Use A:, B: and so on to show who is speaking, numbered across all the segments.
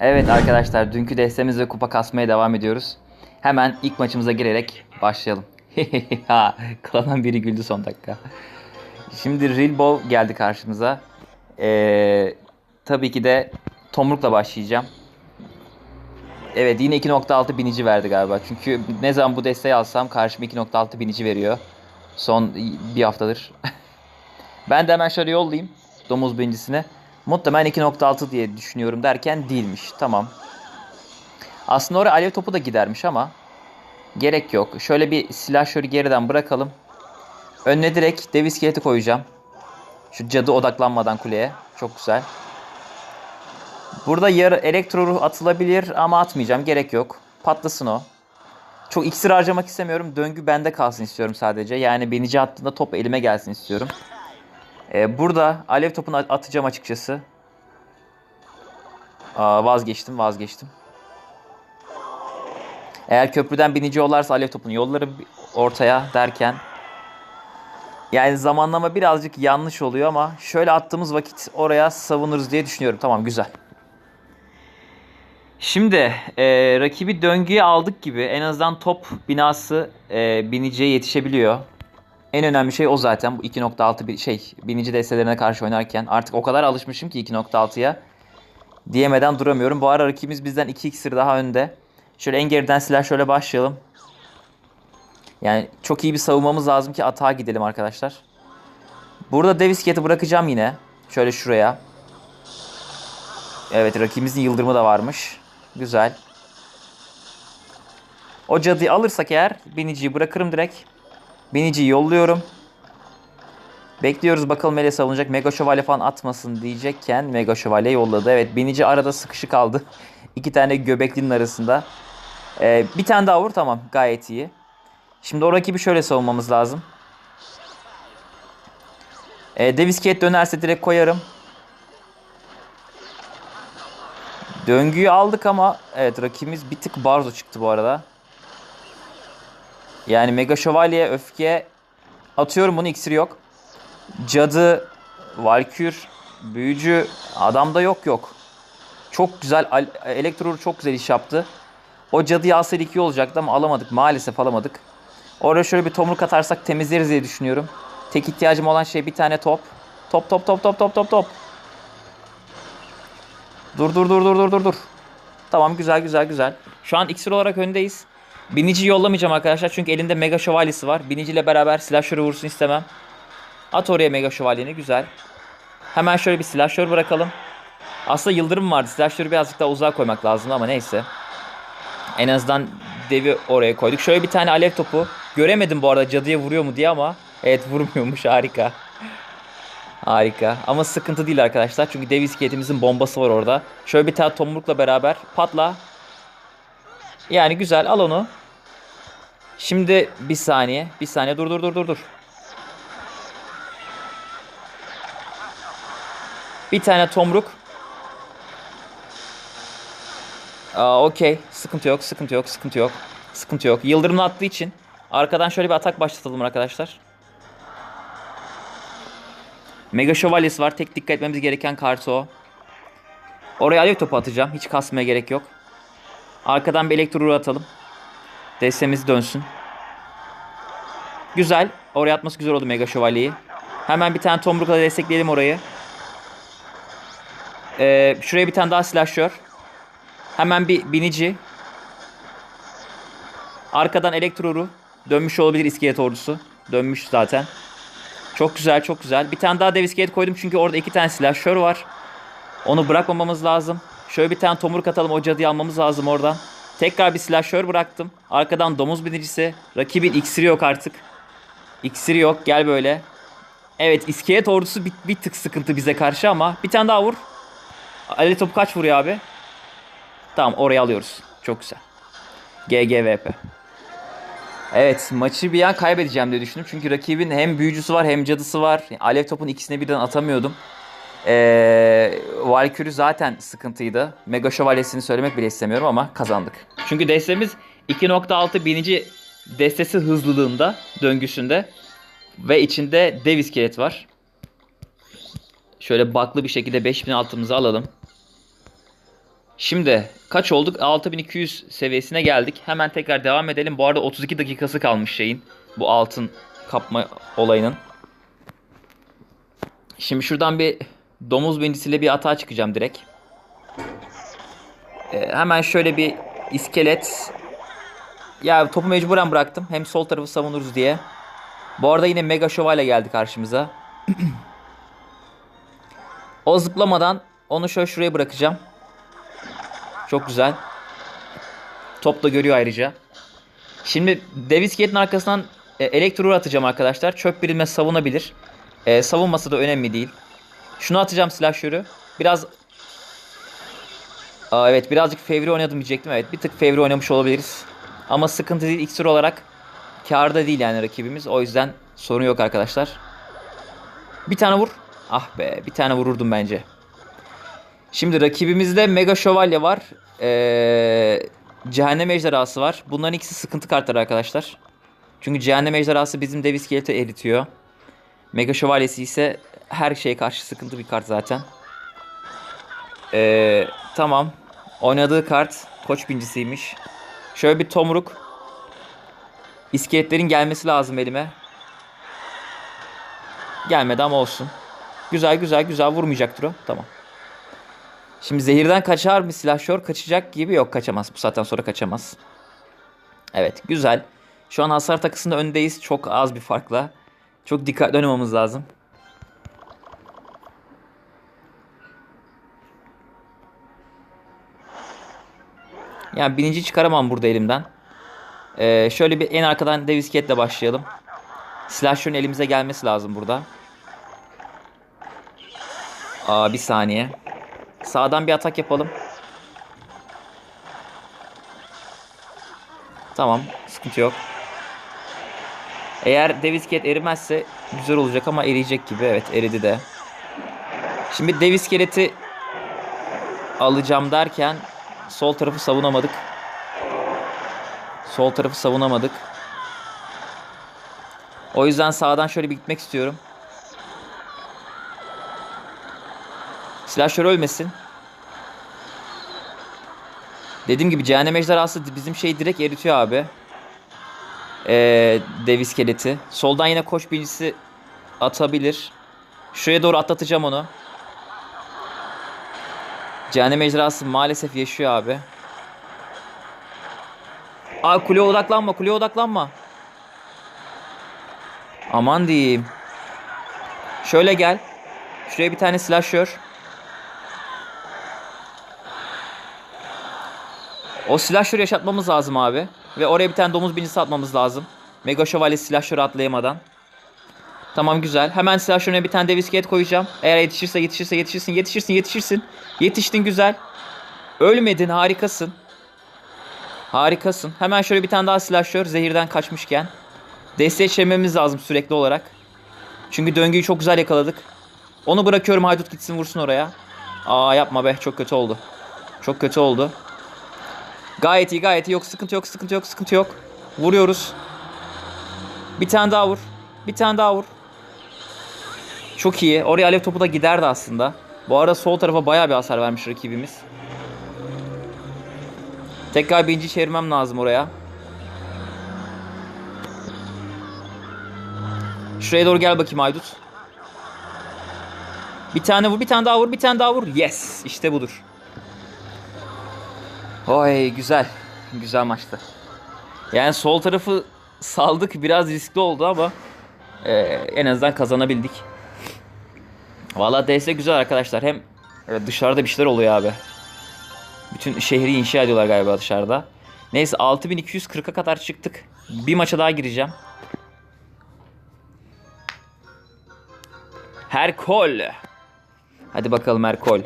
A: Evet arkadaşlar dünkü destemizle kupa kasmaya devam ediyoruz. Hemen ilk maçımıza girerek başlayalım. klanan biri güldü son dakika. Şimdi Real Ball geldi karşımıza. Ee, tabii ki de Tomruk'la başlayacağım. Evet yine 2.6 binici verdi galiba. Çünkü ne zaman bu desteği alsam karşıma 2.6 binici veriyor. Son bir haftadır. ben de hemen şöyle yollayayım domuz binicisine. Muhtemelen 2.6 diye düşünüyorum derken değilmiş. Tamam. Aslında oraya alev topu da gidermiş ama gerek yok. Şöyle bir silahşörü geriden bırakalım. Önüne direkt dev iskeleti koyacağım. Şu cadı odaklanmadan kuleye. Çok güzel. Burada yarı elektro ruh atılabilir ama atmayacağım. Gerek yok. Patlasın o. Çok iksir harcamak istemiyorum. Döngü bende kalsın istiyorum sadece. Yani binici attığında top elime gelsin istiyorum. Ee, burada alev topunu atacağım açıkçası. Aa, vazgeçtim vazgeçtim. Eğer köprüden binici yollarsa alev topunu yolları ortaya derken yani zamanlama birazcık yanlış oluyor ama şöyle attığımız vakit oraya savunuruz diye düşünüyorum. Tamam güzel. Şimdi e, rakibi döngüye aldık gibi en azından top binası e, biniciye yetişebiliyor. En önemli şey o zaten bu 2.6 bir şey binici destelerine karşı oynarken artık o kadar alışmışım ki 2.6'ya diyemeden duramıyorum. Bu ara rakibimiz bizden 2 iksir daha önde. Şöyle en geriden silah şöyle başlayalım. Yani çok iyi bir savunmamız lazım ki atağa gidelim arkadaşlar. Burada dev iskeleti bırakacağım yine. Şöyle şuraya. Evet rakibimizin yıldırımı da varmış. Güzel. O cadıyı alırsak eğer biniciyi bırakırım direkt. Biniciyi yolluyorum. Bekliyoruz bakalım nereye savunacak. Mega Şövalye falan atmasın diyecekken Mega Şövalye yolladı. Evet binici arada sıkışık kaldı. İki tane göbeklinin arasında. Ee, bir tane daha vur tamam gayet iyi. Şimdi o rakibi şöyle savunmamız lazım. Ee, Davis Kate dönerse direkt koyarım. Döngüyü aldık ama evet rakibimiz bir tık barzo çıktı bu arada. Yani Mega Şövalye öfke atıyorum bunu iksiri yok. Cadı, Valkür, Büyücü adamda yok yok. Çok güzel Elektro çok güzel iş yaptı. O cadıyı alsaydık iyi olacaktı ama alamadık. Maalesef alamadık. Oraya şöyle bir tomruk atarsak temizleriz diye düşünüyorum. Tek ihtiyacım olan şey bir tane top. Top top top top top top top. Dur dur dur dur dur dur dur. Tamam güzel güzel güzel. Şu an iksir olarak öndeyiz. Binici yollamayacağım arkadaşlar çünkü elinde mega şövalyesi var. Biniciyle beraber silahşörü vursun istemem. At oraya mega şövalyeni güzel. Hemen şöyle bir silahşör bırakalım. Aslında yıldırım vardı. Silahşörü birazcık daha uzağa koymak lazım ama neyse. En azından devi oraya koyduk. Şöyle bir tane alev topu. Göremedim bu arada cadıya vuruyor mu diye ama. Evet vurmuyormuş harika. Harika. Ama sıkıntı değil arkadaşlar. Çünkü dev iskeletimizin bombası var orada. Şöyle bir tane tomrukla beraber patla. Yani güzel al onu. Şimdi bir saniye. Bir saniye dur dur dur dur dur. Bir tane tomruk. Aa okey. Sıkıntı yok, sıkıntı yok, sıkıntı yok. Sıkıntı yok. Yıldırımla attığı için arkadan şöyle bir atak başlatalım arkadaşlar. Mega şövalyesi var. Tek dikkat etmemiz gereken kartı o. Oraya alev topu atacağım. Hiç kasmaya gerek yok. Arkadan bir elektro atalım. Destemiz dönsün. Güzel. Oraya atması güzel oldu Mega Şövalye'yi. Hemen bir tane tomrukla destekleyelim orayı. Ee, şuraya bir tane daha silahşör. Hemen bir binici. Arkadan elektroru. Dönmüş olabilir iskelet ordusu. Dönmüş zaten. Çok güzel çok güzel. Bir tane daha dev iskelet koydum çünkü orada iki tane silahşör var. Onu bırakmamamız lazım. Şöyle bir tane tomruk atalım o cadıyı almamız lazım oradan. Tekrar bir silahşör bıraktım. Arkadan domuz binicisi. Rakibin iksiri yok artık. İksiri yok gel böyle. Evet iskelet ordusu bir, bir tık sıkıntı bize karşı ama bir tane daha vur. Ali topu kaç vuruyor abi? Tamam oraya alıyoruz. Çok güzel. GGVP. Evet maçı bir an kaybedeceğim diye düşündüm. Çünkü rakibin hem büyücüsü var hem cadısı var. Alev topun ikisini birden atamıyordum. Ee, Valkyrie zaten sıkıntıydı. Mega Şövalyesini söylemek bile istemiyorum ama kazandık. Çünkü destemiz 2.6 binici destesi hızlılığında, döngüsünde ve içinde dev iskelet var. Şöyle baklı bir şekilde 5000 altımızı alalım. Şimdi kaç olduk? 6200 seviyesine geldik. Hemen tekrar devam edelim. Bu arada 32 dakikası kalmış şeyin. Bu altın kapma olayının. Şimdi şuradan bir domuz binicisiyle bir atağa çıkacağım direkt. Ee, hemen şöyle bir iskelet. Ya topu mecburen bıraktım. Hem sol tarafı savunuruz diye. Bu arada yine Mega Şövalye geldi karşımıza. o zıplamadan onu şöyle şuraya bırakacağım. Çok güzel. Top da görüyor ayrıca. Şimdi Davis Gate'in arkasından e, atacağım arkadaşlar. Çöp birime savunabilir. E, savunması da önemli değil. Şunu atacağım silahşörü. Biraz Aa, evet birazcık fevri oynadım diyecektim. Evet bir tık fevri oynamış olabiliriz. Ama sıkıntı değil. İksir olarak karda değil yani rakibimiz. O yüzden sorun yok arkadaşlar. Bir tane vur. Ah be bir tane vururdum bence. Şimdi rakibimizde Mega Şövalye var. Ee, Cehennem Ejderhası var. Bunların ikisi sıkıntı kartları arkadaşlar. Çünkü Cehennem Ejderhası bizim Dev iskeleti eritiyor. Mega Şövalyesi ise her şeye karşı sıkıntı bir kart zaten. Ee, tamam. Oynadığı kart koç bincisiymiş. Şöyle bir tomruk. İskeletlerin gelmesi lazım elime. Gelmedi ama olsun. Güzel güzel güzel vurmayacaktır o. Tamam. Şimdi zehirden kaçar mı silahşör? Kaçacak gibi yok kaçamaz. Bu saatten sonra kaçamaz. Evet güzel. Şu an hasar takısında öndeyiz. Çok az bir farkla. Çok dikkatli oynamamız lazım. Yani birinci çıkaramam burada elimden. Ee, şöyle bir en arkadan Davis Cat'le başlayalım. Slashör'ün elimize gelmesi lazım burada. Aa bir saniye. Sağdan bir atak yapalım. Tamam. Sıkıntı yok. Eğer Davis Cat erimezse güzel olacak ama eriyecek gibi. Evet eridi de. Şimdi Davis Cat'i alacağım derken sol tarafı savunamadık. Sol tarafı savunamadık. O yüzden sağdan şöyle bir gitmek istiyorum. Slasher ölmesin. Dediğim gibi cehennem ejderhası bizim şeyi direkt eritiyor abi. Ee, dev iskeleti. Soldan yine koş bilgisi atabilir. Şuraya doğru atlatacağım onu. Cehennem ejderhası maalesef yaşıyor abi. Aa kuleye odaklanma kuleye odaklanma. Aman diyeyim. Şöyle gel. Şuraya bir tane slasher. O slasher yaşatmamız lazım abi. Ve oraya bir tane domuz binicisi atmamız lazım. Mega Şövalye slasher'ı atlayamadan. Tamam güzel. Hemen slasher'ına bir tane dev iskelet koyacağım. Eğer yetişirse yetişirse yetişirsin yetişirsin yetişirsin. Yetiştin güzel. Ölmedin harikasın. Harikasın. Hemen şöyle bir tane daha slasher zehirden kaçmışken. Desteğe çevirmemiz lazım sürekli olarak. Çünkü döngüyü çok güzel yakaladık. Onu bırakıyorum haydut gitsin vursun oraya. Aa yapma be çok kötü oldu. Çok kötü oldu. Gayet iyi gayet iyi. Yok sıkıntı yok sıkıntı yok sıkıntı yok. Vuruyoruz. Bir tane daha vur. Bir tane daha vur. Çok iyi. Oraya alev topu da giderdi aslında. Bu arada sol tarafa bayağı bir hasar vermiş rakibimiz. Tekrar birinci çevirmem lazım oraya. Şuraya doğru gel bakayım Aydut. Bir tane vur, bir tane daha vur, bir tane daha vur. Yes, işte budur. Oy güzel. Güzel maçtı. Yani sol tarafı saldık biraz riskli oldu ama e, en azından kazanabildik. Valla DS güzel arkadaşlar. Hem e, dışarıda bir şeyler oluyor abi. Bütün şehri inşa ediyorlar galiba dışarıda. Neyse 6240'a kadar çıktık. Bir maça daha gireceğim. Herkol. Hadi bakalım Herkol.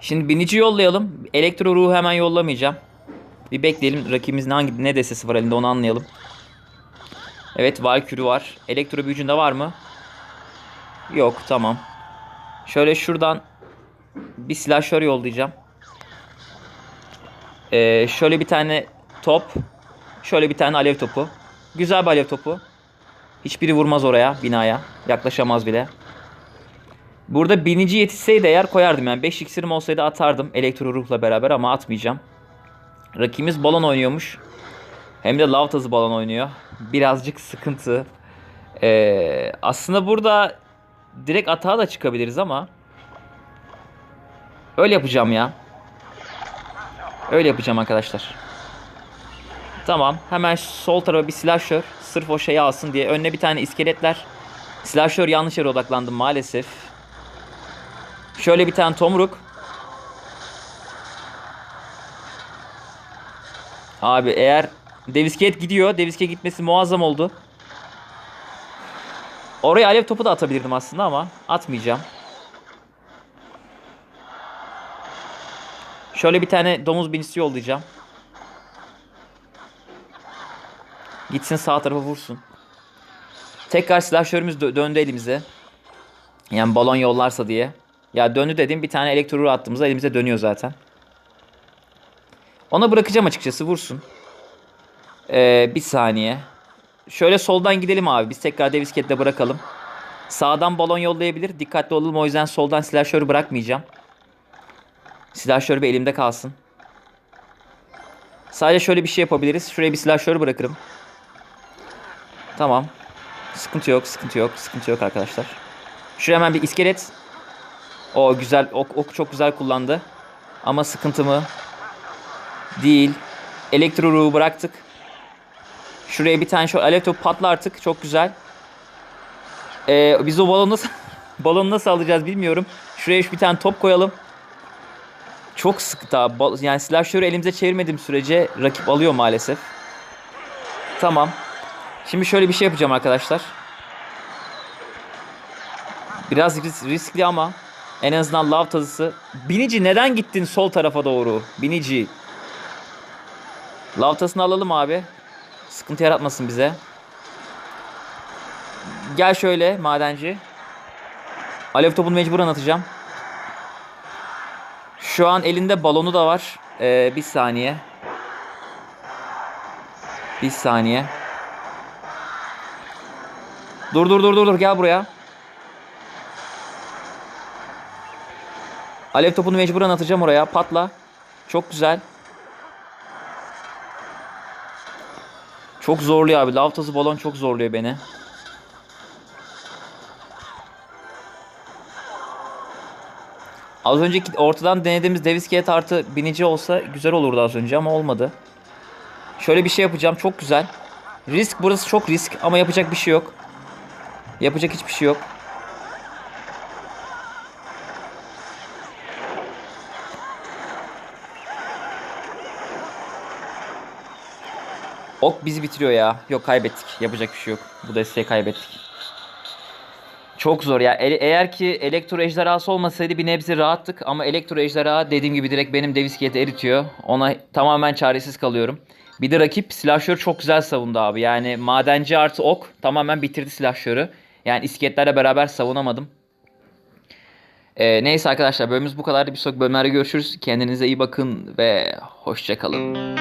A: Şimdi binici yollayalım. Elektro ruhu hemen yollamayacağım. Bir bekleyelim rakibimizin hangi ne destesi var elinde onu anlayalım. Evet Valkyrie var. Elektro büyücünde var mı? Yok tamam. Şöyle şuradan bir silahşör yollayacağım. Ee, şöyle bir tane top. Şöyle bir tane alev topu. Güzel bir alev topu. Hiçbiri vurmaz oraya binaya. Yaklaşamaz bile. Burada binici yetişseydi eğer koyardım yani 5 iksirim olsaydı atardım elektro ruhla beraber ama atmayacağım. Rakibimiz balon oynuyormuş. Hem de lav tazı balon oynuyor. Birazcık sıkıntı. Ee, aslında burada direkt atağa da çıkabiliriz ama öyle yapacağım ya. Öyle yapacağım arkadaşlar. Tamam. Hemen sol tarafa bir slasher. Sırf o şeyi alsın diye. Önüne bir tane iskeletler. Slasher yanlış yere odaklandım maalesef. Şöyle bir tane tomruk. Abi eğer Devisket gidiyor. Devisket gitmesi muazzam oldu. Oraya alev topu da atabilirdim aslında ama atmayacağım. Şöyle bir tane domuz binicisi yollayacağım. Gitsin sağ tarafa vursun. Tekrar silahşörümüz dö- döndü elimize. Yani balon yollarsa diye. Ya döndü dedim bir tane elektro attığımızda elimize dönüyor zaten. Ona bırakacağım açıkçası vursun. Ee, bir saniye. Şöyle soldan gidelim abi. Biz tekrar Devisket'le bırakalım. Sağdan balon yollayabilir. Dikkatli olalım o yüzden soldan silahşörü bırakmayacağım. Silahşör bir elimde kalsın. Sadece şöyle bir şey yapabiliriz. Şuraya bir silahşörü bırakırım. Tamam. Sıkıntı yok, sıkıntı yok, sıkıntı yok arkadaşlar. Şuraya hemen bir iskelet. O güzel, ok, ok çok güzel kullandı. Ama sıkıntı mı? Değil. Elektro ruhu bıraktık. Şuraya bir tane şu topu patla artık. Çok güzel. Ee, biz o balonu nasıl, balonu nasıl alacağız bilmiyorum. Şuraya bir tane top koyalım. Çok sıkı abi. Bal- Yani silahşörü elimize çevirmediğim sürece rakip alıyor maalesef. Tamam. Şimdi şöyle bir şey yapacağım arkadaşlar. Biraz ris- riskli ama en azından lav tazısı. Binici neden gittin sol tarafa doğru? Binici. Lav tazısını alalım abi. Sıkıntı yaratmasın bize. Gel şöyle madenci. Alev topunu mecburen atacağım. Şu an elinde balonu da var. Ee, bir saniye. Bir saniye. Dur dur dur dur dur gel buraya. Alev topunu mecburen atacağım oraya. Patla. Çok güzel. Çok zorluyor abi. Lav tozu balon çok zorluyor beni. Az önceki ortadan denediğimiz Devisket artı binici olsa güzel olurdu az önce ama olmadı. Şöyle bir şey yapacağım. Çok güzel. Risk burası çok risk ama yapacak bir şey yok. Yapacak hiçbir şey yok. Ok bizi bitiriyor ya. Yok kaybettik. Yapacak bir şey yok. Bu desteği kaybettik. Çok zor ya. E- eğer ki elektro ejderhası olmasaydı bir nebze rahattık ama elektro ejderha dediğim gibi direkt benim Devisket'i eritiyor. Ona tamamen çaresiz kalıyorum. Bir de rakip silahşörü çok güzel savundu abi. Yani madenci artı ok tamamen bitirdi silahşörü. Yani isketlerle beraber savunamadım. Ee, neyse arkadaşlar bölümümüz bu kadardı. Bir sonraki bölümlerde görüşürüz. Kendinize iyi bakın ve hoşçakalın.